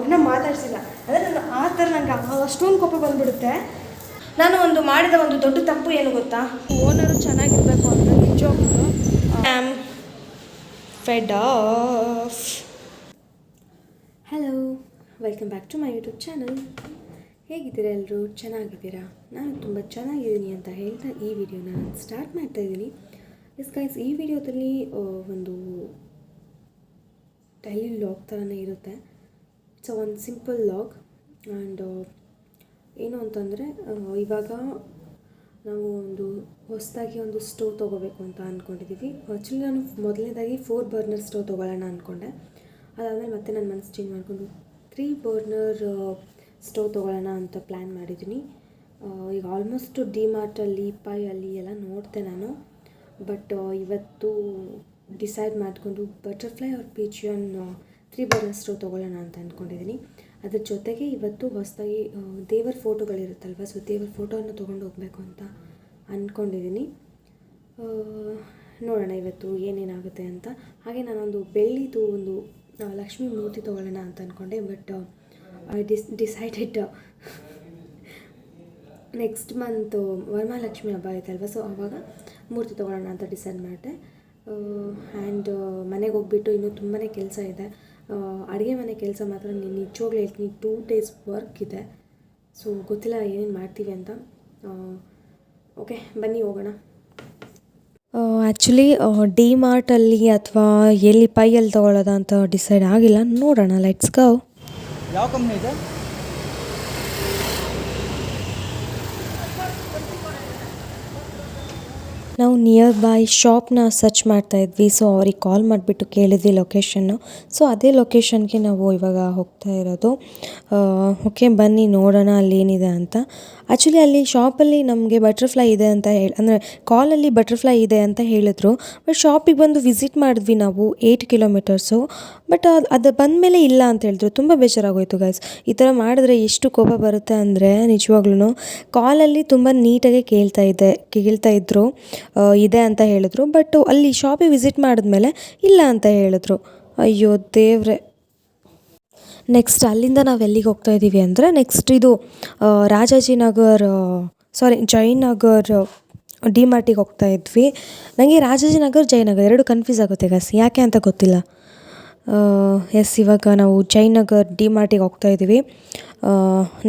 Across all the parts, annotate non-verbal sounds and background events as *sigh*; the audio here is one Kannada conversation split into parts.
ಅವ್ರನ್ನ ಮಾತಾಡಿಸಿಲ್ಲ. ಅಂದರೆ ನಾನು ಆ ಥರ ನನಗೆ ಅಷ್ಟೊಂದು ಕೋಪ ಬಂದುಬಿಡುತ್ತೆ. ನಾನು ಒಂದು ಮಾಡಿದ ಒಂದು ದೊಡ್ಡ ತಪ್ಪು ಏನು ಗೊತ್ತಾ? ಓನರು ಚೆನ್ನಾಗಿರಬೇಕು ಅಂತ ನಿಜವಾಗ್ಲೂ. Am fed up hello welcome back to my YouTube channel ಹೇಗಿದ್ದೀರಾ ಎಲ್ಲರೂ ಚೆನ್ನಾಗಿದ್ದೀರಾ? ನಾನು ತುಂಬ ಚೆನ್ನಾಗಿದ್ದೀನಿ ಅಂತ ಹೇಳ್ತಾ ಈ ವಿಡಿಯೋನ ನಾನು ಸ್ಟಾರ್ಟ್ ಮಾಡ್ತಾ ಇದ್ದೀನಿ. ಎಸ್ ಗೈಸ್ ಈ ವಿಡಿಯೋದಲ್ಲಿ ಒಂದು ಡೈಲಿ ಲಾಗ್ ಥರನೇ ಇರುತ್ತೆ. ಸೊ ಒಂದು ಸಿಂಪಲ್ ಲಾಗ್ ಆ್ಯಂಡ್ ಏನು ಅಂತಂದರೆ ಇವಾಗ ನಾವು ಒಂದು ಹೊಸದಾಗಿ ಒಂದು ಸ್ಟೋವ್ ತೊಗೋಬೇಕು ಅಂತ ಅಂದ್ಕೊಂಡಿದ್ದೀವಿ ಆ್ಯಕ್ಚುಲಿ ನಾನು ಮೊದಲನೇದಾಗಿ ಫೋರ್ ಬರ್ನರ್ ಸ್ಟೋವ್ ತೊಗೊಳ್ಳೋಣ ಅಂದ್ಕೊಂಡೆ ಅದಾದಮೇಲೆ ಮತ್ತೆ ನನ್ನ ಮನಸ್ಸು ಚೇಂಜ್ ಮಾಡಿಕೊಂಡು ತ್ರೀ ಬರ್ನರ್ ಸ್ಟೋವ್ ತೊಗೊಳ್ಳೋಣ ಅಂತ ಪ್ಲ್ಯಾನ್ ಮಾಡಿದ್ದೀನಿ. ಈಗ ಆಲ್ಮೋಸ್ಟ್ ಡಿ ಮಾರ್ಟಲ್ಲಿ ಪೈ ಅಲ್ಲಿ ಎಲ್ಲ ನೋಡಿದೆ ನಾನು. ಬಟ್ ಇವತ್ತು ಡಿಸೈಡ್ ಮಾಡಿಕೊಂಡು ಬಟರ್ಫ್ಲೈ ಅವ್ರ ಪಿಜಿಯನ್ ತ್ರೀ ಅಷ್ಟು ತೊಗೊಳ್ಳೋಣ ಅಂತ ಅಂದ್ಕೊಂಡಿದ್ದೀನಿ. ಅದ್ರ ಜೊತೆಗೆ ಇವತ್ತು ಹೊಸದಾಗಿ ದೇವರ ಫೋಟೋಗಳಿರುತ್ತಲ್ವ? ಸೊ ದೇವರ ಫೋಟೋನ ತೊಗೊಂಡು ಹೋಗಬೇಕು ಅಂತ ಅಂದ್ಕೊಂಡಿದ್ದೀನಿ. ನೋಡೋಣ ಇವತ್ತು ಏನೇನಾಗುತ್ತೆ ಅಂತ. ಹಾಗೆ ನಾನೊಂದು ಬೆಳ್ಳಿದು ಒಂದು ಲಕ್ಷ್ಮಿ ಲಕ್ಷ್ಮೀ ಮೂರ್ತಿ ತೊಗೊಳ್ಳೋಣ ಅಂತ ಅಂದ್ಕೊಂಡೆ but I dis, decided next month Varamahalakshmi ಹಬ್ಬ ಐತಲ್ವ? ಸೊ ಆವಾಗ ಮೂರ್ತಿ ತೊಗೊಳ್ಳೋಣ ಅಂತ ಡಿಸೈಡ್ ಮಾಡಿದೆ. ಆ್ಯಂಡ್ ಮನೆಗೆ ಹೋಗ್ಬಿಟ್ಟು ಇನ್ನೂ ತುಂಬಾ ಕೆಲಸ ಇದೆ. ಅಡುಗೆ ಮನೆ ಕೆಲಸ ಮಾತ್ರ ನೀನು ನಿಜವಾಗ್ಲೂ ಹೇಳ್ತೀನಿ ಟೂ ಡೇಸ್ ವರ್ಕ್ ಇದೆ. ಸೊ ಗೊತ್ತಿಲ್ಲ ಏನೇನು ಮಾಡ್ತೀವಿ ಅಂತ. ಓಕೆ ಬನ್ನಿ ಹೋಗೋಣ. ಆ್ಯಕ್ಚುಲಿ ಡಿ ಮಾರ್ಟಲ್ಲಿ ಅಥವಾ ಎಲ್ಲಿ ಪೈಯಲ್ಲಿ ತೊಗೊಳ್ಳೋದ ಅಂತ ಡಿಸೈಡ್ ಆಗಿಲ್ಲ. ನೋಡೋಣ ಲೆಟ್ಸ್ ಗೋ ಯಾವ ಕಂಪ್ನಿ ಇದೆ? ನಾವು ನಿಯರ್ ಬೈ ಶಾಪ್ನ ಸರ್ಚ್ ಮಾಡ್ತಾ ಇದ್ವಿ. ಸೊ ಅವ್ರಿಗೆ ಕಾಲ್ ಮಾಡಿಬಿಟ್ಟು ಕೇಳಿದ್ವಿ ಲೊಕೇಶನ್ನು ಸೊ ಅದೇ ಲೊಕೇಶನ್ಗೆ ನಾವು ಇವಾಗ ಹೋಗ್ತಾ ಇರೋದು. ಓಕೆ ಬನ್ನಿ ನೋಡೋಣ ಅಲ್ಲಿ ಏನಿದೆ ಅಂತ. ಆ್ಯಕ್ಚುಲಿ ಅಲ್ಲಿ ಶಾಪಲ್ಲಿ ನಮಗೆ ಬಟರ್ಫ್ಲೈ ಇದೆ ಅಂತ ಹೇಳಿ, ಅಂದರೆ ಕಾಲಲ್ಲಿ ಬಟರ್ಫ್ಲೈ ಇದೆ ಅಂತ ಹೇಳಿದ್ರು. ಬಟ್ ಶಾಪಿಗೆ ಬಂದು ವಿಸಿಟ್ ಮಾಡಿದ್ವಿ ನಾವು ಏಯ್ಟ್ ಕಿಲೋಮೀಟರ್ಸು ಬಟ್ ಅದು ಅದು ಬಂದಮೇಲೆ ಇಲ್ಲ ಅಂತ ಹೇಳಿದ್ರು. ತುಂಬ ಬೇಜಾರಾಗೋಯ್ತು ಗೈಸ್ ಈ ಥರ ಮಾಡಿದ್ರೆ ಎಷ್ಟು ಕೋಪ ಬರುತ್ತೆ ಅಂದರೆ ನಿಜವಾಗ್ಲೂ ಕಾಲಲ್ಲಿ ತುಂಬ ನೀಟಾಗಿ ಕೇಳ್ತಾ ಇದೆ, ಕೇಳ್ತಾ ಇದ್ದರು ಇದೆ ಅಂತ ಹೇಳಿದ್ರು. ಬಟ್ ಅಲ್ಲಿ ಶಾಪಿಗೆ ವಿಸಿಟ್ ಮಾಡಿದ್ಮೇಲೆ ಇಲ್ಲ ಅಂತ ಹೇಳಿದ್ರು. ಅಯ್ಯೋ ದೇವ್ರೆ. ನೆಕ್ಸ್ಟ್ ಅಲ್ಲಿಂದ ನಾವು ಎಲ್ಲಿಗೆ ಹೋಗ್ತಾ ಇದ್ದೀವಿ ಅಂದರೆ ನೆಕ್ಸ್ಟ್ ಇದು ರಾಜಾಜಿನಗರ್ ಸಾರಿ ಜಯನಗರ್ ಡಿ ಮಾರ್ಟಿಗೆ ಹೋಗ್ತಾ ಇದ್ವಿ. ನನಗೆ ರಾಜಾಜಿನಗರ್ ಜಯನಗರ್ ಎರಡು ಕನ್ಫ್ಯೂಸ್ ಆಗುತ್ತೆ ಗಸ್ ಯಾಕೆ ಅಂತ ಗೊತ್ತಿಲ್ಲ. ಎಸ್ ಇವಾಗ ನಾವು ಜಯನಗರ್ ಡಿ ಮಾರ್ಟಿಗೆ ಹೋಗ್ತಾ ಇದ್ದೀವಿ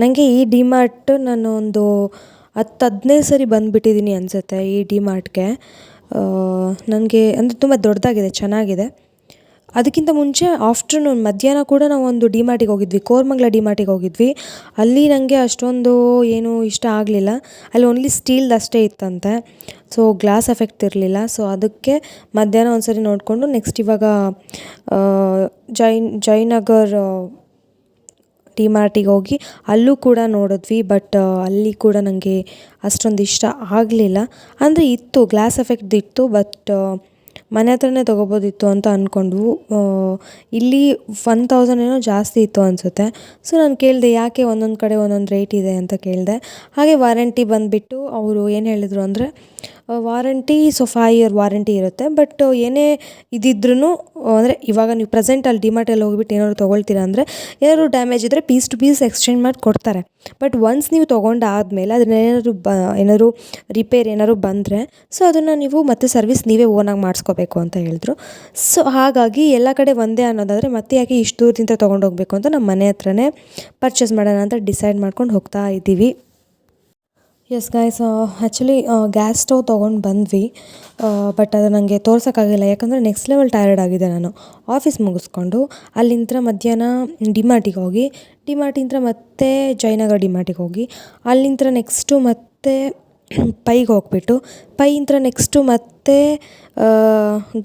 ನನಗೆ ಈ ಡಿ ಮಾರ್ಟ್ ನಾನು ಒಂದು ಹತ್ತು ಹದಿನೈದು ಸರಿ ಬಂದುಬಿಟ್ಟಿದ್ದೀನಿ ಅನಿಸುತ್ತೆ ಈ ಡಿ ಮಾರ್ಟ್ಗೆ ನನಗೆ ಅಂದರೆ ತುಂಬ ದೊಡ್ಡದಾಗಿದೆ, ಚೆನ್ನಾಗಿದೆ. ಅದಕ್ಕಿಂತ ಮುಂಚೆ ಆಫ್ಟರ್ನೂನ್ ಮಧ್ಯಾಹ್ನ ಕೂಡ ನಾವು ಒಂದು ಡಿ ಮಾರ್ಟಿಗೆ ಹೋಗಿದ್ವಿ, ಕೋರ್ಮಂಗ್ಲ ಡಿ ಮಾರ್ಟಿಗೆ ಹೋಗಿದ್ವಿ. ಅಲ್ಲಿ ನನಗೆ ಅಷ್ಟೊಂದು ಏನು ಇಷ್ಟ ಆಗಲಿಲ್ಲ. ಅಲ್ಲಿ ಓನ್ಲಿ ಸ್ಟೀಲ್ದು ಅಷ್ಟೇ ಇತ್ತಂತೆ. ಸೊ ಗ್ಲಾಸ್ ಎಫೆಕ್ಟ್ ಇರಲಿಲ್ಲ. ಸೊ ಅದಕ್ಕೆ ಮಧ್ಯಾಹ್ನ ಒಂದು ಸರಿ ನೋಡಿಕೊಂಡು ನೆಕ್ಸ್ಟ್ ಇವಾಗ ಜೈನ್ ಜಯನಗರ್ ಡಿ ಮಾರ್ಟಿಗೆ ಹೋಗಿ ಅಲ್ಲೂ ಕೂಡ ನೋಡಿದ್ವಿ. ಬಟ್ ಅಲ್ಲಿ ಕೂಡ ನನಗೆ ಅಷ್ಟೊಂದು ಇಷ್ಟ ಆಗಲಿಲ್ಲ. ಅಂದರೆ ಇತ್ತು ಗ್ಲಾಸ್ ಎಫೆಕ್ಟ್ ಇತ್ತು ಬಟ್ ಮನೆ ಹತ್ರನೇ ತೊಗೋಬೋದಿತ್ತು ಅಂತ ಅಂದ್ಕೊಂಡ್ವು ಇಲ್ಲಿ ಒನ್ ತೌಸಂಡ್ ಏನೋ ಜಾಸ್ತಿ ಇತ್ತು ಅನಿಸುತ್ತೆ. ಸೊ ನಾನು ಕೇಳಿದೆ, ಯಾಕೆ ಒಂದೊಂದು ಕಡೆ ಒಂದೊಂದು ರೇಟ್ ಇದೆ? ಅಂತ ಕೇಳಿದೆ. ಹಾಗೆ ವಾರಂಟಿ ಬಂದುಬಿಟ್ಟು ಅವರು ಏನು ಹೇಳಿದರು ಅಂದರೆ warranty so five year warranty ಇರುತ್ತೆ. ಬಟ್ ಏನೇ ಇದಿದ್ರೂ ಅಂದರೆ ಇವಾಗ ನೀವು ಪ್ರೆಸೆಂಟ್ ಅಲ್ಲಿ ಡಿಮಾರ್ಟಲ್ಲಿ ಹೋಗಿಬಿಟ್ಟು ಏನಾದ್ರು ತೊಗೊಳ್ತೀರಾ ಅಂದರೆ, ಏನಾದ್ರು ಡ್ಯಾಮೇಜ್ ಇದ್ದರೆ ಪೀಸ್ ಟು ಪೀಸ್ ಎಕ್ಸ್ಚೇಂಜ್ ಮಾಡಿ ಕೊಡ್ತಾರೆ. ಬಟ್ ಒನ್ಸ್ ನೀವು ತೊಗೊಂಡಾದ್ಮೇಲೆ ಅದನ್ನ ಏನಾದರೂ ಬ, ಏನಾದ್ರು ರಿಪೇರ್ ಏನಾದ್ರು ಬಂದರೆ ಸೊ ಅದನ್ನು ನೀವು ಮತ್ತೆ ಸರ್ವಿಸ್ ನೀವೇ ಓನಾಗಿ ಮಾಡಿಸ್ಕೋಬೇಕು. ಅಂತ ಹೇಳಿದ್ರು. ಸೊ ಹಾಗಾಗಿ ಎಲ್ಲ ಕಡೆ ಒಂದೇ ಅನ್ನೋದಾದರೆ ಮತ್ತೆ ಯಾಕೆ ಇಷ್ಟು ದೂರದಿಂದ ತೊಗೊಂಡೋಗ್ಬೇಕು ಅಂತ ನಮ್ಮ ಮನೆ ಹತ್ರನೇ ಪರ್ಚೇಸ್ ಮಾಡೋಣ ಅಂತ ಡಿಸೈಡ್ ಮಾಡ್ಕೊಂಡು ಹೋಗ್ತಾ ಇದ್ದೀವಿ. Yes guys actually gas stove ತೊಗೊಂಡು ಬಂದ್ವಿ. ಬಟ್ ಅದು ನನಗೆ ತೋರ್ಸೋಕ್ಕಾಗಿಲ್ಲ, ಯಾಕಂದರೆ ನೆಕ್ಸ್ಟ್ ಲೆವೆಲ್ ಟೈರ್ಡ್ ಆಗಿದೆ ನಾನು. ಆಫೀಸ್ ಮುಗಿಸ್ಕೊಂಡು ಅಲ್ಲಿಂದ ಮಧ್ಯಾಹ್ನ ಡಿಮಾರ್ಟಿಗೆ ಹೋಗಿ ಡಿಮಾರ್ಟಿಂದ ಮತ್ತೆ ಜಯನಗರ ಡಿಮಾರ್ಟಿಗೆ ಹೋಗಿ ಅಲ್ಲಿಂದ ನೆಕ್ಸ್ಟು ಮತ್ತೆ ಪೈಗೆ ಹೋಗ್ಬಿಟ್ಟು ಪೈಯಿಂದ ನೆಕ್ಸ್ಟು ಮತ್ತೆ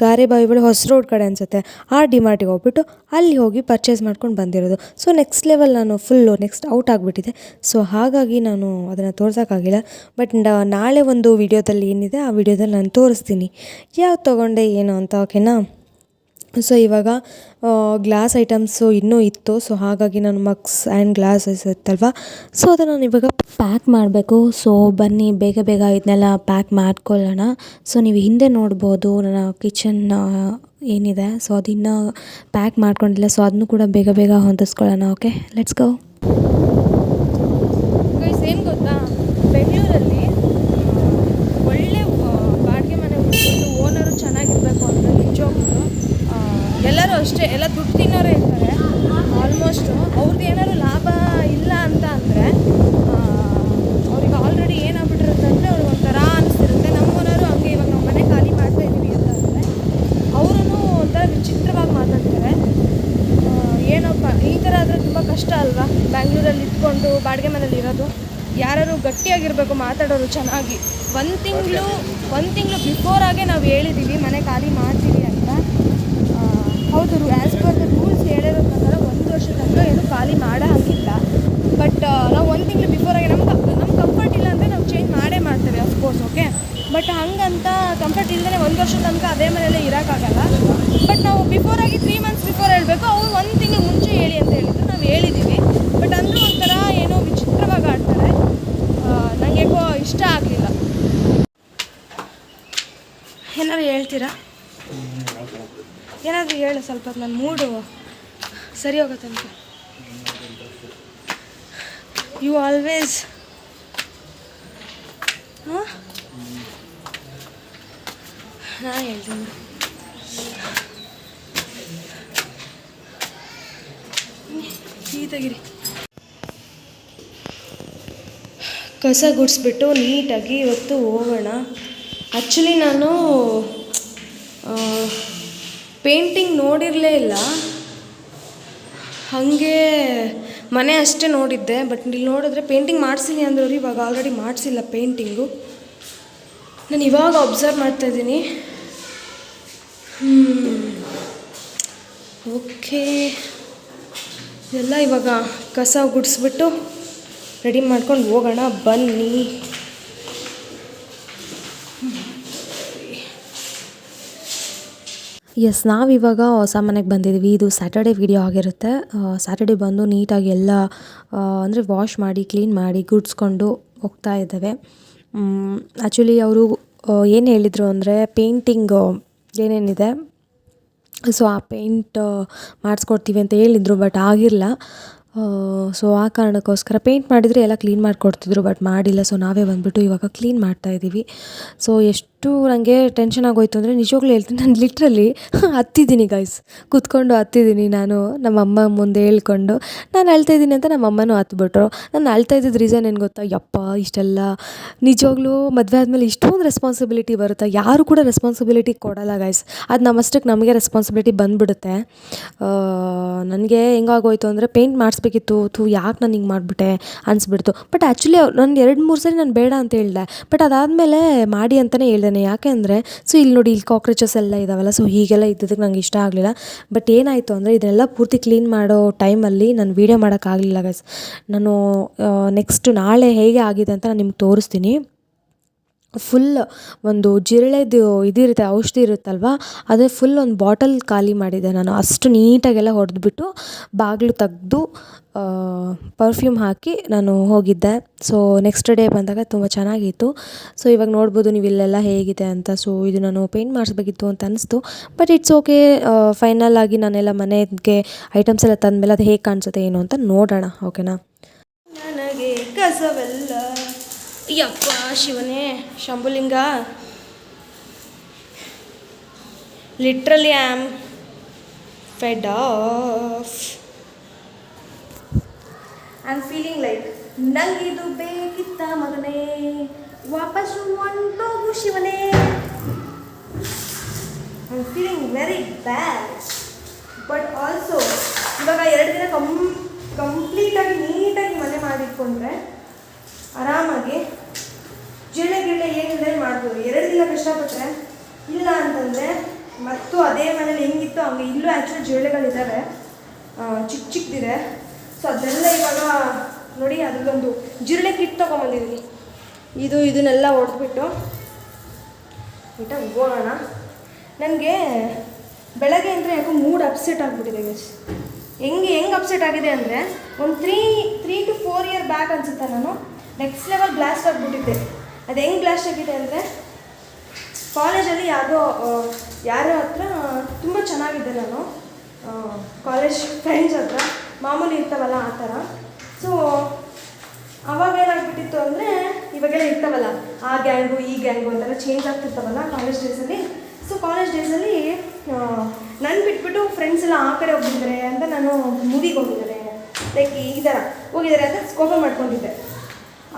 ಗಾರೆ ಬಾವಿಗಳು ಹೊಸ ರೋಡ್ ಕಡೆ ಅನಿಸುತ್ತೆ. ಆ ಡಿಮಾರ್ಟಿಗೆ ಹೋಗ್ಬಿಟ್ಟು ಅಲ್ಲಿ ಹೋಗಿ ಪರ್ಚೇಸ್ ಮಾಡ್ಕೊಂಡು ಬಂದಿರೋದು. ಸೊ ನೆಕ್ಸ್ಟ್ ಲೆವೆಲ್ ನಾನು ಫುಲ್ಲು ನೆಕ್ಸ್ಟ್ ಔಟ್ ಆಗಿಬಿಟ್ಟಿದೆ. ಸೊ ಹಾಗಾಗಿ ನಾನು ಅದನ್ನು ತೋರ್ಸೋಕ್ಕಾಗಿಲ್ಲ ಬಟ್ ನಾಳೆ ಒಂದು ವಿಡಿಯೋದಲ್ಲಿ ಏನಿದೆ, ಆ ವಿಡಿಯೋದಲ್ಲಿ ನಾನು ತೋರಿಸ್ತೀನಿ. ಯಾವ್ದು ತೊಗೊಂಡೆ, ಏನು ಅಂತ ಓಕೆನಾ ಸೊ ಇವಾಗ ಗ್ಲಾಸ್ ಐಟಮ್ಸು ಇನ್ನೂ ಇತ್ತು. ಸೊ ಹಾಗಾಗಿ ನಾನು ಮಗ್ಸ್ ಆ್ಯಂಡ್ ಗ್ಲಾಸಸ್ ಇತ್ತಲ್ವ? ಸೊ ಅದನ್ನು ನಾನು ಇವಾಗ ಪ್ಯಾಕ್ ಮಾಡಬೇಕು. ಸೊ ಬನ್ನಿ, ಬೇಗ ಬೇಗ ಇದನ್ನೆಲ್ಲ ಪ್ಯಾಕ್ ಮಾಡ್ಕೊಳ್ಳೋಣ. ಸೊ ನೀವು ಹಿಂದೆ ನೋಡ್ಬೋದು ನನ್ನ ಕಿಚನ್ ಏನಿದೆ. ಸೊ ಅದಿನ್ನ ಪ್ಯಾಕ್ ಮಾಡ್ಕೊಂಡಿಲ್ಲ. ಸೊ ಅದನ್ನು ಕೂಡ ಬೇಗ ಬೇಗ ಹೊಂದಿಸ್ಕೊಳ್ಳೋಣ ಓಕೆ ಲೆಟ್ಸ್ ಗೋ ಏನು ಗೊತ್ತಾ? ಬೆಂಗಳೂರಲ್ಲಿ ಒಳ್ಳೆ ಬಾಡಿಗೆ ಮನೆ ಹುಡ್ಕೊಂಡು ಓನರು ಚೆನ್ನಾಗಿರಬೇಕು ಅಂದರೆ ನಿಜವಾಗ್ಲೂ ಆ, ಎಲ್ಲರೂ ಅಷ್ಟೇ ಎಲ್ಲ ದುಡ್ಡು ತಿನ್ನೋರೇ ಇರ್ತಾರೆ. ಆಲ್ಮೋಸ್ಟು ಅವ್ರದ್ದು ಏನಾದ್ರು ಲಾಭ ಇಲ್ಲ ಅಂತ ಅಂದರೆ ಅವ್ರಿಗೆ ಆಲ್ರೆಡಿ ಏನಾಗ್ಬಿಟ್ಟಿರುತ್ತೆ ಅಂದರೆ ಅವ್ರಿಗೆ ಒಂಥರ ಅನಿಸ್ತಿರುತ್ತೆ. ನಮ್ಮ ಓನರು ಹಂಗೆ ಇವಾಗ ನಮ್ಮ ಮನೆ ಖಾಲಿ ಮಾಡ್ತಾ ಇದ್ದೀವಿ ಅಂತ ಅಂದರೆ ಅವರೂ ಒಂಥರ ವಿಚಿತ್ರವಾಗಿ ಮಾತಾಡ್ತಾರೆ. ಏನಪ್ಪ ಈ ಥರ ಆದರೆ ತುಂಬ ಕಷ್ಟ ಅಲ್ವಾ? ಬ್ಯಾಂಗ್ಳೂರಲ್ಲಿ ಇದ್ಕೊಂಡು ಬಾಡಿಗೆ ಮನೇಲಿ ಇರೋದು. ಯಾರು ಗಟ್ಟಿಯಾಗಿರಬೇಕು ಮಾತಾಡೋರು ಚೆನ್ನಾಗಿ. ಒಂದು ತಿಂಗಳು ಒಂದು ತಿಂಗಳು ಬಿಫೋರಾಗೆ ನಾವು ಹೇಳಿದ್ದೀವಿ ಮನೆ ಖಾಲಿ ಮಾಡ್ತೀವಿ ಹೌದು ಆ್ಯಸ್ ಪರ್ ದ ರೂಲ್ಸ್ ಹೇಳಿರೋ ಪ್ರಕಾರ ಒಂದು ವರ್ಷ ತನಕ ಏನು ಖಾಲಿ ಮಾಡೋ ಹಾಗಿಲ್ಲ ಬಟ್ ನಾವು ಒಂದು ತಿಂಗಳು ಬಿಫೋರಾಗೆ ನಮ್ಗೆ ನಮ್ಗೆ ಕಂಫರ್ಟ್ ಇಲ್ಲ ಅಂದರೆ ನಾವು ಚೇಂಜ್ ಮಾಡೇ ಮಾಡ್ತೇವೆ ಅಫ್ಕೋರ್ಸ್ ಓಕೆ ಬಟ್ ಹಂಗಂತ ಕಂಫರ್ಟ್ ಇಲ್ಲದೇ ಒಂದು ವರ್ಷ ತನಕ ಅದೇ ಮನೆಯಲ್ಲೇ ಇರೋಕ್ಕಾಗಲ್ಲ ಬಟ್ ನಾವು ಆಗಿ ತ್ರೀ ಮಂತ್ಸ್ ಬಿಫೋರ್ ಹೇಳಬೇಕು ಅವ್ರು ಒಂದು ತಿಂಗಳು ಮುಂಚೆ ಹೇಳಿ ಅಂತ ಹೇಳಿದ್ರು ನಾವು ಹೇಳಿದ್ದೀವಿ ಬಟ್ ಅಂದರೂ ಒಂಥರ ಏನೋ ವಿಚಿತ್ರವಾಗಿ ಆಡ್ತಾರೆ. ನನಗೆ ಇಷ್ಟ ಆಗಲಿಲ್ಲ. ಏನಾದ್ರು ಹೇಳ್ತೀರಾ? ಏನಾದರೂ ಹೇಳು ಸ್ವಲ್ಪ ನನ್ನ ಮೂಡು ಸರಿ ಹೋಗುತ್ತಂತ ಯು ಆಲ್ವೇಸ್ ಹಾಂ? ಹೇಳ್ತೀನಿ. ನೀಟಾಗಿರಿ ಕಸ ಗುಡಿಸ್ಬಿಟ್ಟು ನೀಟಾಗಿ ಇವತ್ತು ಹೋಗೋಣ. ಆ್ಯಕ್ಚುಲಿ ನಾನು ಪೇಂಟಿಂಗ್ ನೋಡಿರಲೇ ಇಲ್ಲ. ಹಾಗೆ ಮನೆ ಅಷ್ಟೇ ನೋಡಿದ್ದೆ, ಬಟ್ ಇಲ್ಲಿ ನೋಡಿದ್ರೆ ಪೇಂಟಿಂಗ್ ಮಾಡಿಸಿನಿ ಅಂದ್ರೆ ಇವಾಗ ಆಲ್ರೆಡಿ ಮಾಡಿಸಿಲ್ಲ ಪೇಂಟಿಂಗು. ನಾನು ಇವಾಗ ಅಬ್ಸರ್ವ್ ಮಾಡ್ತಾ ಇದ್ದೀನಿ. ಓಕೆ. ಎಲ್ಲ ಇವಾಗ ಕಸ ಗುಡಿಸ್ಬಿಟ್ಟು ರೆಡಿ ಮಾಡ್ಕೊಂಡು ಹೋಗೋಣ, ಬನ್ನಿ. ಎಸ್ ನಾವಿವಾಗ ಹೊಸ ಮನೆಗೆ ಬಂದಿದ್ದೀವಿ ಇದು ಸ್ಯಾಟರ್ಡೆ ವಿಡಿಯೋ ಆಗಿರುತ್ತೆ. ಸ್ಯಾಟರ್ಡೆ ಬಂದು ನೀಟಾಗಿ ಎಲ್ಲ ಅಂದರೆ ವಾಶ್ ಮಾಡಿ ಕ್ಲೀನ್ ಮಾಡಿ, ಗುಡ್ಸ್ಕೊಂಡು ಹೋಗ್ತಾ ಇದ್ದೇವೆ. ಆ್ಯಕ್ಚುಲಿ ಅವರು ಏನು ಹೇಳಿದರು ಅಂದರೆ ಪೇಂಟಿಂಗ್ ಏನೇನಿದೆ, ಸೊ ಆ ಪೇಂಟ್ ಮಾಡಿಸ್ಕೊಡ್ತೀವಿ ಅಂತ ಹೇಳಿದರು ಬಟ್ ಆಗಿರಲ್ಲ. ಸೊ ಆ ಕಾರಣಕ್ಕೋಸ್ಕರ ಪೇಂಟ್ ಮಾಡಿದರೆ ಎಲ್ಲ ಕ್ಲೀನ್ ಮಾಡಿಕೊಡ್ತಿದ್ರು ಬಟ್ ಮಾಡಿಲ್ಲ. ಸೊ ನಾವೇ ಬಂದುಬಿಟ್ಟು ಇವಾಗ ಕ್ಲೀನ್ ಮಾಡ್ತಾ ಇದ್ದೀವಿ ಸೊ ಎಷ್ಟು ನನಗೆ ಟೆನ್ಷನ್ ಆಗೋಯ್ತು ಅಂದರೆ ನಿಜವಾಗ್ಲೂ ಹೇಳ್ತೀನಿ, ನಾನು ಲಿಟ್ರಲಿ *laughs* ಹತ್ತಿದ್ದೀನಿ ಗೈಸ್ ಕೂತ್ಕೊಂಡು ಹತ್ತಿದ್ದೀನಿ ನಾನು ನಮ್ಮ ಅಮ್ಮ ಮುಂದೆ ಹೇಳ್ಕೊಂಡು. ನಾನು ಅಳ್ತಾ ಇದ್ದೀನಿ ಅಂತ ನಮ್ಮ ಅಮ್ಮನೂ ಹತ್ಬಿಟ್ರು. ನಾನು ಅಳ್ತಾ ಇದ್ದಿದ್ದು ರೀಸನ್ ಏನು ಗೊತ್ತಾ? ಯಪ್ಪ, ಇಷ್ಟೆಲ್ಲ. ನಿಜವಾಗ್ಲೂ ಮದುವೆ ಆದಮೇಲೆ ಇಷ್ಟೊಂದು ರೆಸ್ಪಾನ್ಸಿಬಿಲಿಟಿ ಬರುತ್ತೆ. ಯಾರು ಕೂಡ ರೆಸ್ಪಾನ್ಸಿಬಿಲಿಟಿ ಕೊಡಲ್ಲ ಗೈಸ್ ಅದು ನಮ್ಮಷ್ಟಕ್ಕೆ ನಮಗೆ ರೆಸ್ಪಾನ್ಸಿಬಿಲಿಟಿ ಬಂದುಬಿಡುತ್ತೆ. ನನಗೆ ಹೆಂಗಾಗೋಯ್ತು ಅಂದರೆ ಪೇಂಟ್ ಮಾಡಿಸ್ಬೇಕಿತ್ತು. ಥೂ, ಯಾಕೆ ನಾನು ಹಿಂಗೆ ಮಾಡಿಬಿಟ್ಟೆ ಅನಿಸ್ಬಿಡ್ತು. ಬಟ್ ಆ್ಯಕ್ಚುಲಿ ನಾನು ಎರಡು ಮೂರು ಸರಿ ನಾನು ಬೇಡ ಅಂತ ಹೇಳಿದೆ. ಬಟ್ ಅದಾದಮೇಲೆ ಮಾಡಿ ಅಂತಲೇ ಹೇಳ್ದೆ ಯಾಕೆ ಅಂದರೆ ಸೊ ಇಲ್ಲಿ ನೋಡಿ ಇಲ್ಲಿ ಕಾಕ್ರೋಚಸ್ ಎಲ್ಲ ಇದಾವಲ್ಲ ಸೊ ಹೀಗೆಲ್ಲ ಇದ್ದದಕ್ಕೆ ನಂಗೆ ಇಷ್ಟ ಆಗಲಿಲ್ಲ. ಬಟ್ ಏನಾಯಿತು ಅಂದರೆ, ಇದನ್ನೆಲ್ಲ ಪೂರ್ತಿ ಕ್ಲೀನ್ ಮಾಡೋ ಟೈಮಲ್ಲಿ ನಾನು ವೀಡಿಯೋ ಮಾಡೋಕ್ಕಾಗಲಿಲ್ಲ ಗೈಸ್ ನಾನು ನೆಕ್ಸ್ಟ್ ನಾಳೆ ಹೇಗೆ ಆಗಿದೆ ಅಂತ ನಾನು ನಿಮ್ಗೆ ತೋರಿಸ್ತೀನಿ. ಫುಲ್ ಒಂದು ಜಿರಳೆದು ಇದಿರುತ್ತೆ, ಔಷಧಿ ಇರುತ್ತಲ್ವ? ಅದೇ ಫುಲ್ ಒಂದು ಬಾಟಲ್ ಖಾಲಿ ಮಾಡಿದೆ ನಾನು. ಅಷ್ಟು ನೀಟಾಗೆಲ್ಲ ಹೊಡೆದ್ಬಿಟ್ಟು ಬಾಗಿಲು ತೆಗ್ದು ಪರ್ಫ್ಯೂಮ್ ಹಾಕಿ ನಾನು ಹೋಗಿದ್ದೆ. ಸೊ ನೆಕ್ಸ್ಟ್ ಡೇ ಬಂದಾಗ ತುಂಬ ಚೆನ್ನಾಗಿತ್ತು ಸೊ ಇವಾಗ ನೋಡ್ಬೋದು ನೀವು ಇಲ್ಲೆಲ್ಲ ಹೇಗಿದೆ ಅಂತ. ಸೊ ಇದು ನಾನು ಪೇಂಟ್ ಮಾಡಿಸ್ಬೇಕಿತ್ತು ಅಂತ ಅನಿಸ್ತು. ಬಟ್ ಇಟ್ಸ್ ಓಕೆ ಫೈನಲ್ ಆಗಿ ನಾನೆಲ್ಲ ಮನೆಗೆ ಐಟಮ್ಸ್ ಎಲ್ಲ ತಂದಮೇಲೆ ಅದು ಹೇಗೆ ಕಾಣಿಸುತ್ತೆ ಏನು ಅಂತ ನೋಡೋಣ ಓಕೆನಾ ನನಗೆ ಕಸವೆಲ್ಲ ಯಪ್ಪ ಶಿವನೇ, Shambhulinga. Literally am fed up I am feeling like ನಂಗಿದು ಬೇಕಿತ್ತ ಮಗನೇ. ವಾಪಸ್ಸು ಒಂದೋಗು ಶಿವನೇ. I am feeling very bad but also ಇವಾಗ ಎರಡು ದಿನ ಕಂ ಕಂಪ್ಲೀಟಾಗಿ ನೀಟಾಗಿ ಮನೆ ಮಾಡಿಟ್ಕೊಂಡ್ರೆ, ಆರಾಮಾಗಿ ಜಿರಳೆ ಗಿರಳೆ ಏನಿದೆ ಮಾಡ್ಬೋದು. ಎರಡು ದಿನ ಕಷ್ಟಪಟ್ಟರೆ ಇಲ್ಲ ಅಂತಂದರೆ ಮತ್ತು ಅದೇ ಮನೇಲಿ ಹೆಂಗಿತ್ತು ಹಂಗೆ ಇಲ್ಲೂ ಆ್ಯಕ್ಚುಲಿ ಜಿರಳೆಗಳಿದ್ದಾವೆ ಚಿಕ್ಕ ಚಿಕ್ಕದಿದೆ ಸೊ ಅದೆಲ್ಲ ಇವಾಗ ನೋಡಿ ಅದರಲ್ಲೊಂದು ಜಿರಳೆ ಕಿಟ್ ತೊಗೊಂಬಂದಿದ್ದೀನಿ ಇದು ಇದನ್ನೆಲ್ಲ ಹೊಡೆದ್ಬಿಟ್ಟು ನೀಟಾಗಿ ಹೋಗೋಣ. ನನಗೆ ಬೆಳಗ್ಗೆ ಅಂದರೆ ಯಾಕೋ ಮೂಡ್ ಅಪ್ಸೆಟ್ ಆಗಿಬಿಟ್ಟಿದೆ ಗೈಸ್ ಹೆಂಗೆ ಹೆಂಗೆ ಅಪ್ಸೆಟ್ ಆಗಿದೆ ಅಂದರೆ ಒಂದು three three two four year back ಅನ್ಸುತ್ತೆ ನಾನು? ನೆಕ್ಸ್ಟ್ ಲೆವೆಲ್ ಬ್ಲಾಸ್ಟ್ ಆಗಿಬಿಟ್ಟಿದ್ದೆ. ಅದು ಹೆಂಗೆ ಬ್ಲಾಸ್ಟ್ ಆಗಿದೆ ಅಂದರೆ ಕಾಲೇಜಲ್ಲಿ ಯಾವುದೋ ಯಾರೋ ಹತ್ರ ತುಂಬ ಚೆನ್ನಾಗಿದೆ ನಾನು ಕಾಲೇಜ್ ಫ್ರೆಂಡ್ಸ್ ಹತ್ರ. ಮಾಮೂಲಿ ಇರ್ತಾವಲ್ಲ ಆ ಥರ. ಸೊ ಅವಾಗ ಏನಾಗ್ಬಿಟ್ಟಿತ್ತು ಅಂದರೆ ಇವಾಗೆಲ್ಲ ಇರ್ತಾವಲ್ಲ, ಆ ಗ್ಯಾಂಗು ಈ ಗ್ಯಾಂಗು ಅಂತೆಲ್ಲ ಚೇಂಜ್ ಆಗ್ತಿರ್ತಾವಲ್ಲ ಕಾಲೇಜ್ ಡೇಸಲ್ಲಿ ಸೊ ಕಾಲೇಜ್ ಡೇಸಲ್ಲಿ ನನ್ನ ಬಿಟ್ಬಿಟ್ಟು ಫ್ರೆಂಡ್ಸ್ ಎಲ್ಲ ಆ ಕಡೆ ಹೋಗಿದ್ದಾರೆ ಅಂತ ನಾನು ಮೂವಿಗೆ ಹೋಗಿದ್ದಾರೆ. ಲೈಕ್ ಈ ಥರ ಹೋಗಿದ್ದಾರೆ ಅಂತ ಸ್ಕೋಪ ಮಾಡ್ಕೊಂಡಿದ್ದೆ.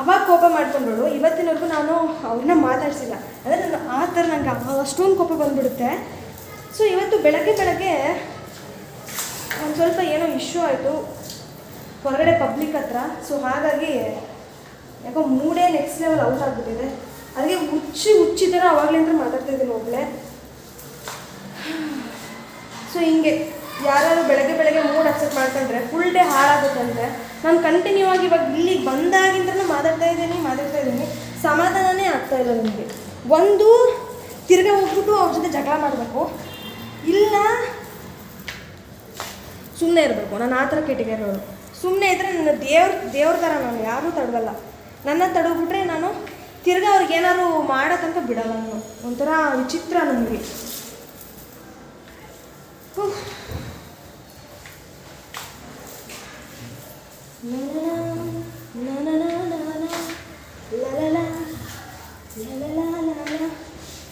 ಅವಾಗ ಕೋಪ ಮಾಡ್ಕೊಂಡೋಳು ಇವತ್ತಿನವರೆಗೂ ನಾನು ಅವ್ರನ್ನ ಮಾತಾಡ್ಸಿಲ್ಲ. ಅಂದರೆ ನಾನು ಆ ಥರ ನನಗೆ ಅಷ್ಟೊಂದು ಕೋಪ ಬಂದ್ಬಿಡುತ್ತೆ. ಸೊ ಇವತ್ತು ಬೆಳಗ್ಗೆ ಬೆಳಗ್ಗೆ ಒಂದು ಸ್ವಲ್ಪ ಏನೋ ಇಶ್ಯೂ ಆಯಿತು. ಹೊರಗಡೆ ಪಬ್ಲಿಕ್ ಹತ್ರ. ಸೊ ಹಾಗಾಗಿ ಯಾಕೋ ಮೂಡೇ ನೆಕ್ಸ್ಟ್ ಲೆವೆಲ್ ಔಟ್ ಆಗಿಬಿಟ್ಟಿದೆ. ಅದಕ್ಕೆ ಹುಚ್ಚಿ ಹುಚ್ಚಿ ಥರ ಅವಾಗಲಿಂದ ಮಾತಾಡ್ತಿದ್ದೀನಿ ಒಬ್ಬಳೆ ಸೊ ಹಿಂಗೆ ಯಾರು ಬೆಳಗ್ಗೆ ಬೆಳಗ್ಗೆ ಮೂಡ್ ಅಕ್ಸೆಪ್ಟ್ ಮಾಡ್ಕೊಂಡ್ರೆ ಫುಲ್ ಡೇ ಹಾಳಾಗುತ್ತಂತೆ ನಾನು ಕಂಟಿನ್ಯೂ ಆಗಿ ಇವಾಗ ಇಲ್ಲಿಗೆ ಬಂದಾಗಿಂದ್ರೂ ಮಾತಾಡ್ತಾ ಇದ್ದೀನಿ ಮಾತಾಡ್ತಾ ಇದ್ದೀನಿ. ಸಮಾಧಾನನೇ ಆಗ್ತಾ ಇಲ್ಲ ನನಗೆ ಒಂದು, ತಿರ್ಗಾ ಹೋಗ್ಬಿಟ್ಟು ಅವ್ರ ಜೊತೆ ಜಗಳ ಮಾಡಬೇಕು. ಇಲ್ಲ ಸುಮ್ಮನೆ ಇರಬೇಕು. ನಾನು ಆ ಥರ ಕೆಟಗರಿಯವಳು ಸುಮ್ಮನೆ ಇದ್ದರೆ ನನ್ನ ದೇವ್ರ ದೇವ್ರ ಥರ ನಾನು ಯಾರೂ ತಡವಲ್ಲ ನನ್ನ ತಡೋಗ್ಬಿಟ್ರೆ ನಾನು ತಿರ್ಗಾ ಅವ್ರಿಗೆ ಏನಾದ್ರು ಮಾಡೋ ತನಕ ಬಿಡಲ್ಲ ನಾನು. ಒಂಥರ ವಿಚಿತ್ರ ನನಗೆ.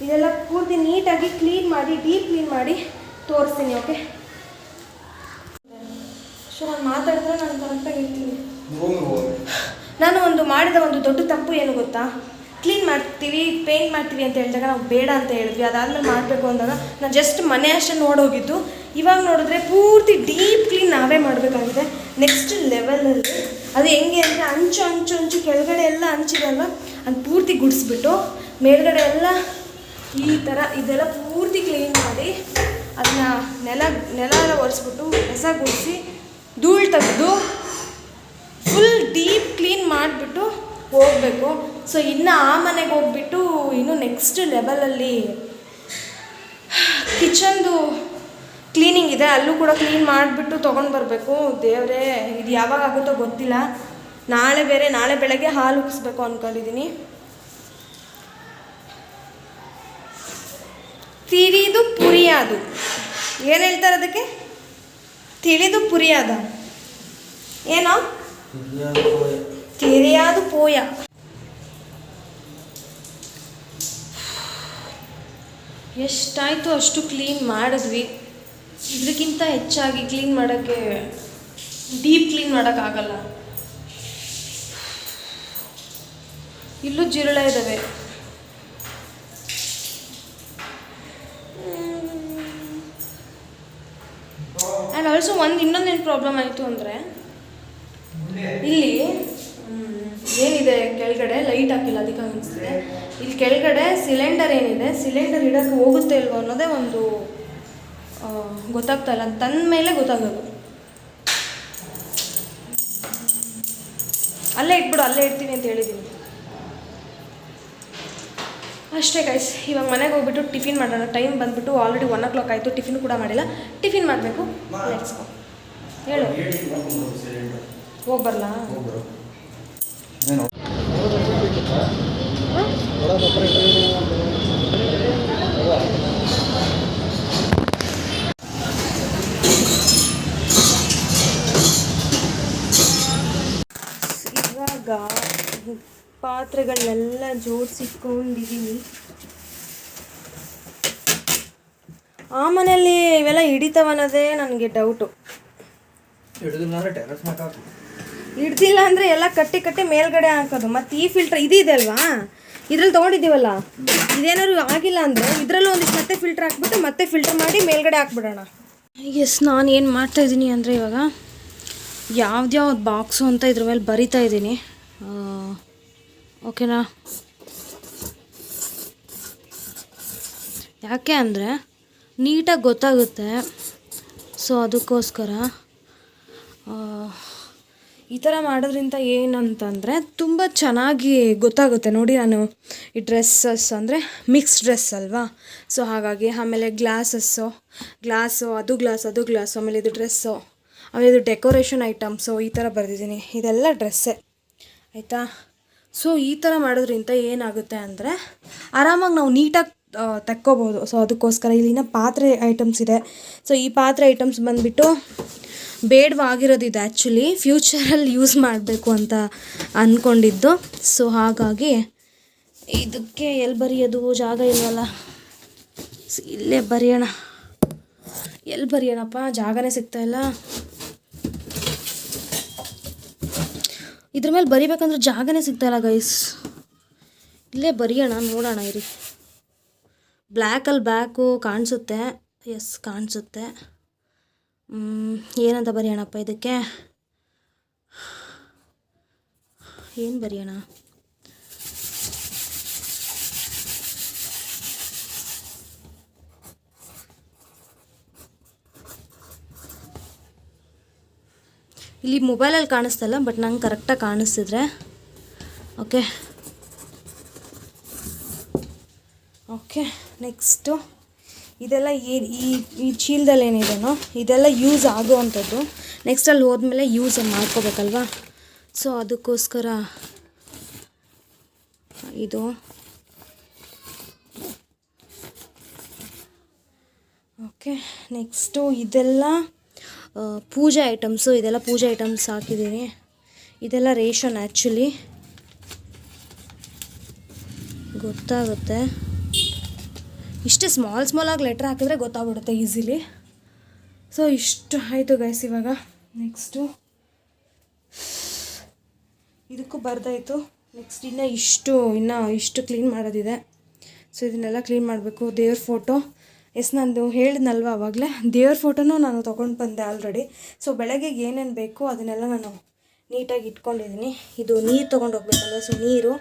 ಇದೆಲ್ಲ ಪೂರ್ತಿ ನೀಟಾಗಿ ಕ್ಲೀನ್ ಮಾಡಿ ಡೀಪ್ ಕ್ಲೀನ್ ಮಾಡಿ ತೋರಿಸ್ತೀನಿ ಓಕೆ ಸೊ ನಾನು ಮಾತಾಡಿದ್ರೆ ನಾನು ಕರೆಕ್ಟಾಗಿ ಇರ್ತೀನಿ ನಾನು ಒಂದು ಮಾಡಿದ ಒಂದು ದೊಡ್ಡ ತಪ್ಪು ಏನು ಗೊತ್ತಾ? ಕ್ಲೀನ್ ಮಾಡ್ತೀವಿ ಪೇಂಟ್ ಮಾಡ್ತೀವಿ ಅಂತ ಹೇಳಿದಾಗ ನಾವು ಬೇಡ ಅಂತ ಹೇಳಿದ್ವಿ. ಅದಾದ್ಮೇಲೆ ಮಾಡಬೇಕು ಅಂದಾಗ ನಾನು ಜಸ್ಟ್ ಮನೆ ಅಷ್ಟೇ ನೋಡೋಗಿದ್ದು. ಇವಾಗ ನೋಡಿದ್ರೆ ಪೂರ್ತಿ ಡೀಪ್ ಕ್ಲೀನ್ ನಾವೇ ಮಾಡಬೇಕಾಗಿದೆ. ನೆಕ್ಸ್ಟ್ ಲೆವೆಲಲ್ಲಿ ಅದು ಹೆಂಗೆ ಅಂದರೆ ಅಂಚು ಅಂಚು ಅಂಚು ಕೆಳಗಡೆ ಎಲ್ಲ ಹಂಚಿದಲ್ಲ ಅದು ಪೂರ್ತಿ ಗುಡಿಸ್ಬಿಟ್ಟು ಮೇಲ್ಗಡೆ ಎಲ್ಲ ಈ ಥರ ಇದೆಲ್ಲ ಪೂರ್ತಿ ಕ್ಲೀನ್ ಮಾಡಿ ಅದನ್ನ ನೆಲ ನೆಲ ಎಲ್ಲ ಒರೆಸ್ಬಿಟ್ಟು ಹೊಸ ಗುಡಿಸಿ ಧೂಳು ತೆಗೆದು ಫುಲ್ ಡೀಪ್ ಕ್ಲೀನ್ ಮಾಡಿಬಿಟ್ಟು ಹೋಗಬೇಕು. ಸೊ ಇನ್ನು ಆ ಮನೆಗೆ ಹೋಗ್ಬಿಟ್ಟು ಇನ್ನು ನೆಕ್ಸ್ಟ್ ಲೆವೆಲಲ್ಲಿ ಕಿಚನ್ದು ಕ್ಲೀನಿಂಗ್ ಇದೆ. ಅಲ್ಲೂ ಕೂಡ ಕ್ಲೀನ್ ಮಾಡಿಬಿಟ್ಟು ತೊಗೊಂಡು ಬರಬೇಕು. ದೇವರೇ ಇದು ಯಾವಾಗ ಆಗುತ್ತೋ ಗೊತ್ತಿಲ್ಲ. ನಾಳೆ ಬೇರೆ ನಾಳೆ ಬೆಳಗ್ಗೆ ಹಾಲು ಉಕ್ಕಿಸ್ಬೇಕು ಅಂದ್ಕೊಂಡಿದ್ದೀನಿ ತಿರಿದು ಪುರಿಯಾದು. ಏನು ಹೇಳ್ತಾರೆ ಅದಕ್ಕೆ? ತಿಳಿದು ಪುರಿಯಾದ. ಏನೋ? ತಿರಿಯಾದು ಪೋಯ. ಎಷ್ಟಾಯಿತು ಅಷ್ಟು ಕ್ಲೀನ್ ಮಾಡಿದ್ವಿ. ಇದಕ್ಕಿಂತ ಹೆಚ್ಚಾಗಿ ಕ್ಲೀನ್ ಮಾಡೋಕ್ಕೆ ಡೀಪ್ ಕ್ಲೀನ್ ಮಾಡೋಕ್ಕಾಗಲ್ಲ ಇಲ್ಲೂ ಜಿರಳೆ ಇದ್ದಾವೆ ಆ್ಯಂಡ್ ಆಲ್ಸೋ ಒಂದು ಇನ್ನೊಂದೇನು ಪ್ರಾಬ್ಲಮ್ ಆಯಿತು ಅಂದರೆ, ಇಲ್ಲಿ ಏನಿದೆ ಕೆಳಗಡೆ? ಲೈಟ್ ಹಾಕಿಲ್ಲ ಅದಕ್ಕೆ ಅನಿಸ್ತಿದೆ. ಇಲ್ಲಿ ಕೆಳಗಡೆ ಸಿಲಿಂಡರ್ ಏನಿದೆ? ಸಿಲಿಂಡರ್ ಇಡೋಕ್ಕೆ ಹೋಗುತ್ತೆ ಇಲ್ವೋ ಅನ್ನೋದೇ ಒಂದು ಗೊತ್ತಾಗ್ತಾ ಇಲ್ಲ. ತಂದ ಮೇಲೆ ಗೊತ್ತಾಗೋದು. ಅಲ್ಲೇ ಇಟ್ಬಿಡು ಅಲ್ಲೇ ಇಡ್ತೀನಿ ಅಂತ ಹೇಳಿದ್ದೀನಿ ಅಷ್ಟೇ ಗೈಸ್ ಇವಾಗ ಮನೆಗೆ ಹೋಗ್ಬಿಟ್ಟು ಟಿಫಿನ್ ಮಾಡೋಣ. ಟೈಮ್ ಬಂದ್ಬಿಟ್ಟು ಆಲ್ರೆಡಿ ಒನ್ ಓ ಕ್ಲಾಕ್ ಆಯಿತು. ಟಿಫಿನ್ ಕೂಡ ಮಾಡಿಲ್ಲ. ಟಿಫಿನ್ ಮಾಡಬೇಕು. ಹೇಳು. ಹೋಗಿ ಬರಲಾ? ಇವಾಗ ಪಾತ್ರೆಗಳನ್ನೆಲ್ಲ ಜೋಡಿಸಿಕೊಂಡಿದ್ದೀನಿ ಆ ಮನೆಯಲ್ಲಿ ಇವೆಲ್ಲ ಹಿಡಿತವನ್ನೋದೇ ನನಗೆ ಡೌಟು ಹಿಡ್ದಿಲ್ಲ ಅಂದರೆ ಎಲ್ಲ ಕಟ್ಟಿ ಕಟ್ಟಿ ಮೇಲ್ಗಡೆ ಹಾಕೋದು. ಮತ್ತು ಈ ಫಿಲ್ಟರ್ ಇದು ಇದೆ ಅಲ್ವಾ? ಇದ್ರಲ್ಲಿ ತೊಗೊಂಡಿದ್ದೀವಲ್ಲ? ಇದೇನಾದ್ರು ಆಗಿಲ್ಲ ಅಂದರೆ ಇದರಲ್ಲೂ ಒಂದಿಷ್ಟು ಮತ್ತೆ ಫಿಲ್ಟರ್ ಹಾಕ್ಬಿಟ್ಟು ಮತ್ತೆ ಫಿಲ್ಟರ್ ಮಾಡಿ ಮೇಲ್ಗಡೆ ಹಾಕ್ಬಿಡೋಣ. ಎಸ್ ನಾನು ಏನು ಮಾಡ್ತಾ ಇದ್ದೀನಿ ಅಂದರೆ ಇವಾಗ ಯಾವ್ದ್ಯಾವ್ದು ಬಾಕ್ಸು ಅಂತ ಇದ್ರ ಮೇಲೆ ಬರಿತಾ ಇದ್ದೀನಿ. ಓಕೆನಾ ಯಾಕೆ ಅಂದರೆ ನೀಟಾಗಿ ಗೊತ್ತಾಗುತ್ತೆ. ಸೊ ಅದಕ್ಕೋಸ್ಕರ ಈ ಥರ ಮಾಡೋದ್ರಿಂದ ಏನಂತಂದರೆ ತುಂಬ ಚೆನ್ನಾಗಿ ಗೊತ್ತಾಗುತ್ತೆ. ನೋಡಿ ನಾನು ಈ ಡ್ರೆಸ್ಸಸ್ ಅಂದರೆ ಮಿಕ್ಸ್ ಡ್ರೆಸ್ ಅಲ್ವಾ? ಸೊ ಹಾಗಾಗಿ ಆಮೇಲೆ ಗ್ಲಾಸಸ್ಸು ಗ್ಲಾಸು ಅದು ಗ್ಲಾಸ್ ಅದು ಗ್ಲಾಸು ಆಮೇಲೆ ಇದು ಡ್ರೆಸ್ಸು ಆಮೇಲೆ ಇದು ಡೆಕೋರೇಷನ್ ಐಟಮ್ಸು ಈ ಥರ ಬರೆದಿದ್ದೀನಿ. ಇದೆಲ್ಲ ಡ್ರೆಸ್ಸೇ ಆಯಿತಾ? ಸೊ ಈ ಥರ ಮಾಡೋದ್ರಿಂದ ಏನಾಗುತ್ತೆ ಅಂದರೆ ಆರಾಮಾಗಿ ನಾವು ನೀಟಾಗಿ ತಕ್ಕೋಬೋದು. ಸೊ ಅದಕ್ಕೋಸ್ಕರ ಇಲ್ಲಿನ ಪಾತ್ರೆ ಐಟಮ್ಸ್ ಇದೆ. ಸೊ ಈ ಪಾತ್ರೆ ಐಟಮ್ಸ್ ಬಂದುಬಿಟ್ಟು ಬೇಡವಾಗಿರೋದು ಇದು ಆ್ಯಕ್ಚುಲಿ ಫ್ಯೂಚರಲ್ಲಿ ಯೂಸ್ ಮಾಡಬೇಕು ಅಂತ ಅಂದ್ಕೊಂಡಿದ್ದು ಸೊ ಹಾಗಾಗಿ ಇದಕ್ಕೆ ಎಲ್ಲಿ ಬರೆಯೋದು? ಜಾಗ ಇಲ್ವಲ್ಲ? ಇಲ್ಲೇ ಬರೆಯೋಣ. ಎಲ್ಲಿ ಬರೆಯೋಣಪ್ಪ? ಜಾಗನೇ ಸಿಗ್ತಾಯಿಲ್ಲ ಇದ್ರ ಮೇಲೆ ಬರಿಬೇಕಂದ್ರೆ ಜಾಗನೇ ಸಿಗ್ತಾಯಿಲ್ಲ ಗೈಸ್ ಇಲ್ಲೇ ಬರೆಯೋಣ, ನೋಡೋಣ, ಇರಿ. ಬ್ಲ್ಯಾಕಲ್ಲಿ ಬ್ಯಾಕು ಕಾಣಿಸುತ್ತೆ. ಎಸ್, ಕಾಣಿಸುತ್ತೆ. ಏನಂತ ಬರೆಯೋಣಪ್ಪ ಇದಕ್ಕೆ? ಏನು ಬರೆಯೋಣ? ಇಲ್ಲಿ ಮೊಬೈಲಲ್ಲಿ ಕಾಣಿಸ್ತಲ್ಲ ಬಟ್ ನಂಗೆ ಕರೆಕ್ಟಾಗಿ ಕಾಣಿಸ್ತಿದ್ರೆ. ಓಕೆ ಓಕೆ ನೆಕ್ಸ್ಟು ಇದೆಲ್ಲ ಏನು ಈ ಈ ಚೀಲದಲ್ಲಿ ಏನಿದೆನೋ ಇದೆಲ್ಲ ಯೂಸ್ ಆಗೋವಂಥದ್ದು. ನೆಕ್ಸ್ಟ್ ಅಲ್ಲಿ ಹೋದ್ಮೇಲೆ ಯೂಸ್ ಮಾಡ್ಕೋಬೇಕಲ್ವಾ? ಸೊ ಅದಕ್ಕೋಸ್ಕರ ಇದು. ಓಕೆ ನೆಕ್ಸ್ಟು ಇದೆಲ್ಲ ಪೂಜೆ ಐಟಮ್ಸು ಇದೆಲ್ಲ ಪೂಜೆ ಐಟಮ್ಸ್ ಹಾಕಿದ್ದೀನಿ ಇದೆಲ್ಲ ರೇಷನ್ ಆ್ಯಕ್ಚುಲಿ ಗೊತ್ತಾಗುತ್ತೆ. ಇಷ್ಟೇ ಸ್ಮಾಲ್ ಸ್ಮಾಲಾಗಿ ಲೆಟ್ರ್ ಹಾಕಿದ್ರೆ ಗೊತ್ತಾಗ್ಬಿಡುತ್ತೆ ಈಸಿಲಿ ಸೊ ಇಷ್ಟು ಆಯಿತು ಗೈಸ್ ಇವಾಗ. ನೆಕ್ಸ್ಟು ಇದಕ್ಕೂ ಬರ್ದಾಯಿತು. ನೆಕ್ಸ್ಟ್ ಇನ್ನು ಇಷ್ಟು ಇನ್ನು ಇಷ್ಟು ಕ್ಲೀನ್ ಮಾಡೋದಿದೆ. ಸೊ ಇದನ್ನೆಲ್ಲ ಕ್ಲೀನ್ ಮಾಡಬೇಕು. ದೇವ್ರ ಫೋಟೋ ಎಸ್ ನಾನು ಹೇಳಿದ್ನಲ್ವ ಆವಾಗಲೇ ದೇವ್ರ ಫೋಟೋನೂ ನಾನು ತೊಗೊಂಡು ಬಂದೆ ಆಲ್ರೆಡಿ ಸೊ ಬೆಳಗ್ಗೆ ಏನೇನು ಬೇಕೋ ಅದನ್ನೆಲ್ಲ ನಾನು ನೀಟಾಗಿ ಇಟ್ಕೊಂಡಿದ್ದೀನಿ ಇದು ನೀರು ತೊಗೊಂಡು ಹೋಗ್ಬೇಕಲ್ವ? ಸೊ ನೀರು,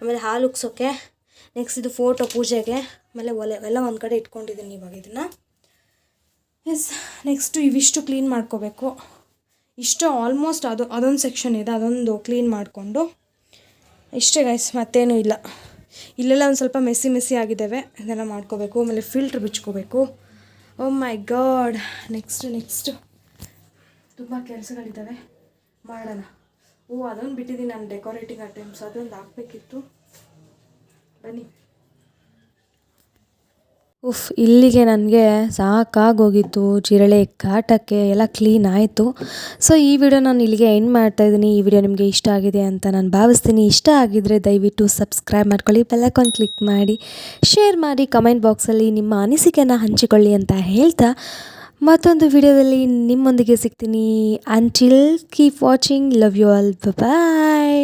ಆಮೇಲೆ ಹಾಲು ಉಗ್ಸೋಕ್ಕೆ ನೆಕ್ಸ್ಟ್ ಇದು ಫೋಟೋ ಪೂಜೆಗೆ ಆಮೇಲೆ ಒಲೆ, ಎಲ್ಲ ಒಂದು ಕಡೆ ಇಟ್ಕೊಂಡಿದ್ದೀನಿ ಇವಾಗ ಇದನ್ನು. ಎಸ್ ನೆಕ್ಸ್ಟು ಇವಿಷ್ಟು ಕ್ಲೀನ್ ಮಾಡ್ಕೋಬೇಕು. ಇಷ್ಟು ಆಲ್ಮೋಸ್ಟ್ ಅದು, ಅದೊಂದು ಸೆಕ್ಷನ್ ಇದೆ, ಅದೊಂದು ಕ್ಲೀನ್ ಮಾಡಿಕೊಂಡು. ಇಷ್ಟೇ ಗೈಸ್ ಮತ್ತೇನು ಇಲ್ಲ. ಇಲ್ಲೆಲ್ಲ ಒಂದು ಸ್ವಲ್ಪ ಮೆಸ್ಸಿ ಮೆಸ್ಸಿ ಆಗಿದ್ದಾವೆ ಇದೆಲ್ಲ ಮಾಡ್ಕೋಬೇಕು, ಆಮೇಲೆ ಫಿಲ್ಟ್ರ್ ಬಿಚ್ಕೋಬೇಕು. Oh my god next next ತುಂಬ ಕೆಲಸಗಳಿದ್ದಾವೆ ಮಾಡೋಣ. ಓ, ಅದೊಂದು ಬಿಟ್ಟಿದ್ದೀನಿ ನಾನು ಡೆಕೋರೇಟಿಂಗ್ ಐಟಮ್ಸ್ ಅದೊಂದು ಹಾಕ್ಬೇಕಿತ್ತು. ಬನ್ನಿ. ಉಫ್, ಇಲ್ಲಿಗೆ ನನಗೆ ಸಾಕಾಗೋಗಿತ್ತು. ಜಿರಳೆ ಕಾಟಕ್ಕೆ ಎಲ್ಲ ಕ್ಲೀನ್ ಆಯಿತು. ಸೊ ಈ ವಿಡಿಯೋ ನಾನು ಇಲ್ಲಿಗೆ ಎಂಡ್ ಮಾಡ್ತಾ ಇದ್ದೀನಿ. ಈ ವಿಡಿಯೋ ನಿಮಗೆ ಇಷ್ಟ ಆಗಿದೆ ಅಂತ ನಾನು ಭಾವಿಸ್ತೀನಿ. ಇಷ್ಟ ಆಗಿದ್ದರೆ ದಯವಿಟ್ಟು ಸಬ್ಸ್ಕ್ರೈಬ್ ಮಾಡ್ಕೊಳ್ಳಿ ಬೆಲ್ಲೈಕಾನ್ ಕ್ಲಿಕ್ ಮಾಡಿ ಶೇರ್ ಮಾಡಿ ಕಮೆಂಟ್ ಬಾಕ್ಸಲ್ಲಿ ನಿಮ್ಮ ಅನಿಸಿಕೆಯನ್ನು ಹಂಚಿಕೊಳ್ಳಿ ಅಂತ ಹೇಳ್ತಾ ಮತ್ತೊಂದು ವಿಡಿಯೋದಲ್ಲಿ ನಿಮ್ಮೊಂದಿಗೆ ಸಿಗ್ತೀನಿ. Until keep watching love you all bye